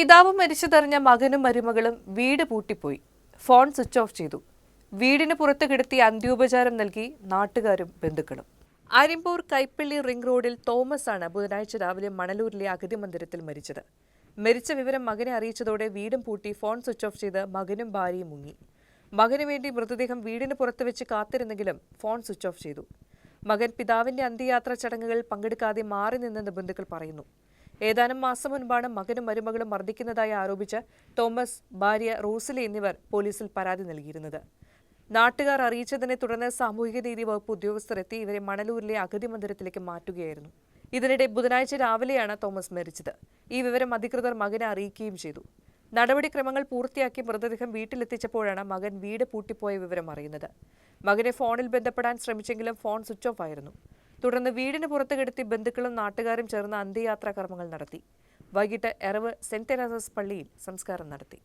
പിതാവ് മരിച്ചതറിഞ്ഞ മകനും മരുമകളും വീട് പൂട്ടിപ്പോയി. ഫോൺ സ്വിച്ച് ഓഫ് ചെയ്തു. വീടിന് പുറത്ത് കിടത്തി അന്ത്യോപചാരം നൽകി നാട്ടുകാരും ബന്ധുക്കളും. അരിമ്പൂർ കൈപ്പള്ളി റിംഗ് റോഡിൽ തോമസ് ആണ് ബുധനാഴ്ച രാവിലെ മണലൂരിലെ അഗതി മന്ദിരത്തിൽ മരിച്ചത്. മരിച്ച വിവരം മകനെ അറിയിച്ചതോടെ വീടും പൂട്ടി ഫോൺ സ്വിച്ച് ഓഫ് ചെയ്ത് മകനും ഭാര്യയും മുങ്ങി. മകന് വേണ്ടി മൃതദേഹം വീടിന് പുറത്ത് വെച്ച് കാത്തിരുന്നെങ്കിലും ഫോൺ സ്വിച്ച് ഓഫ് ചെയ്തു. മകൻ പിതാവിന്റെ അന്ത്യയാത്രാ ചടങ്ങുകളിൽ പങ്കെടുക്കാതെ മാറി നിന്നെന്ന് ബന്ധുക്കൾ പറയുന്നു. ഏതാനും മാസം മുൻപാണ് മകനും മരുമകളും മർദ്ദിക്കുന്നതായി ആരോപിച്ച് തോമസ് ഭാര്യ റോസിലി എന്നിവർ പോലീസിൽ പരാതി നൽകിയിരുന്നത്. നാട്ടുകാർ അറിയിച്ചതിനെ തുടർന്ന് സാമൂഹിക നീതി വകുപ്പ് ഉദ്യോഗസ്ഥർ എത്തി ഇവരെ മണലൂരിലെ അഗതി മന്ദിരത്തിലേക്ക് മാറ്റുകയായിരുന്നു. ഇതിനിടെ ബുധനാഴ്ച രാവിലെയാണ് തോമസ് മരിച്ചത്. ഈ വിവരം അധികൃതർ മകനെ അറിയിക്കുകയും ചെയ്തു. നടപടിക്രമങ്ങൾ പൂർത്തിയാക്കി മൃതദേഹം വീട്ടിലെത്തിച്ചപ്പോഴാണ് മകൻ വീട് പൂട്ടിപ്പോയ വിവരം അറിയുന്നത്. മകനെ ഫോണിൽ ബന്ധപ്പെടാൻ ശ്രമിച്ചെങ്കിലും ഫോൺ സ്വിച്ച് ഓഫ് ആയിരുന്നു. തുടർന്ന് വീടിന് പുറത്ത് കിടത്തി ബന്ധുക്കളും നാട്ടുകാരും ചേർന്ന് അന്ത്യയാത്രാ കർമ്മങ്ങൾ നടത്തി. വൈകിട്ട് എറവ് സെന്റ് തെരേസസ് പള്ളിയിൽ സംസ്കാരം നടത്തി.